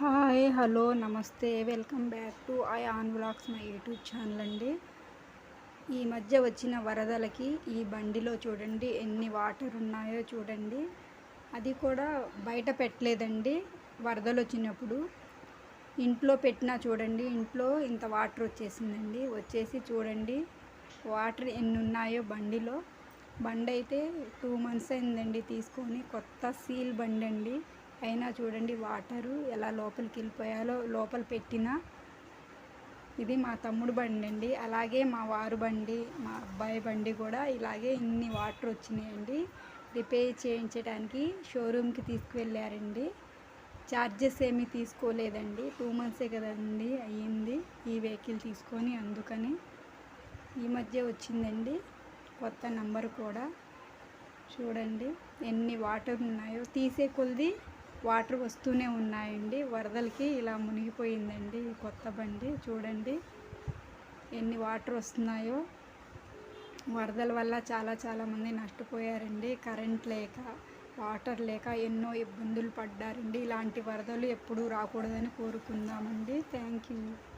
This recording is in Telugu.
హాయ్ హలో నమస్తే. Welcome back to I on blocks my YouTube channel అండి. ఈ మధ్య వచ్చిన వరదలకి ఈ బండిలో చూడండి ఎన్ని వాటర్ ఉన్నాయో చూడండి. అది కూడా బయట పెట్టలేదండి వరదలు వచ్చినప్పుడు. ఇంట్లో పెట్టినా చూడండి ఇంట్లో ఇంత వాటర్ వచ్చేసిందండి. వచ్చేసి చూడండి వాటర్ ఎన్ని ఉన్నాయో బండిలో. బండి అయితే టూ మంత్స్ అయిందండి తీసుకొని కొత్త సీల్ బండి అండి అయినా చూడండి వాటరు ఎలా లోపలికి వెళ్ళిపోయాలో లోపల పెట్టిన ఇది మా తమ్ముడు బండి అండి. అలాగే మా వారు బండి మా అబ్బాయి బండి కూడా ఇలాగే ఇన్ని వాటర్ వచ్చినాయండి. రిపేర్ చేయించడానికి షోరూమ్కి తీసుకువెళ్ళారండి. ఛార్జెస్ ఏమీ తీసుకోలేదండి. టూ మంత్సే కదండి అయ్యింది ఈ వెహికల్ తీసుకొని అందుకని ఈ మధ్య వచ్చిందండి. కొత్త నంబర్ కూడా. చూడండి ఎన్ని వాటర్ ఉన్నాయో. తీసే కొలిది వాటర్ వస్తూనే ఉన్నాయండి. వరదలకి ఇలా మునిగిపోయిందండి ఈ కొత్త బండి. చూడండి ఎన్ని వాటర్ వస్తున్నాయో. వరదల వల్ల చాలా చాలామంది నష్టపోయారండి. కరెంట్ లేక వాటర్ లేక ఎన్నో ఇబ్బందులు పడ్డారండి. ఇలాంటి వరదలు ఎప్పుడూ రాకూడదని కోరుకుందామండి. Thank you.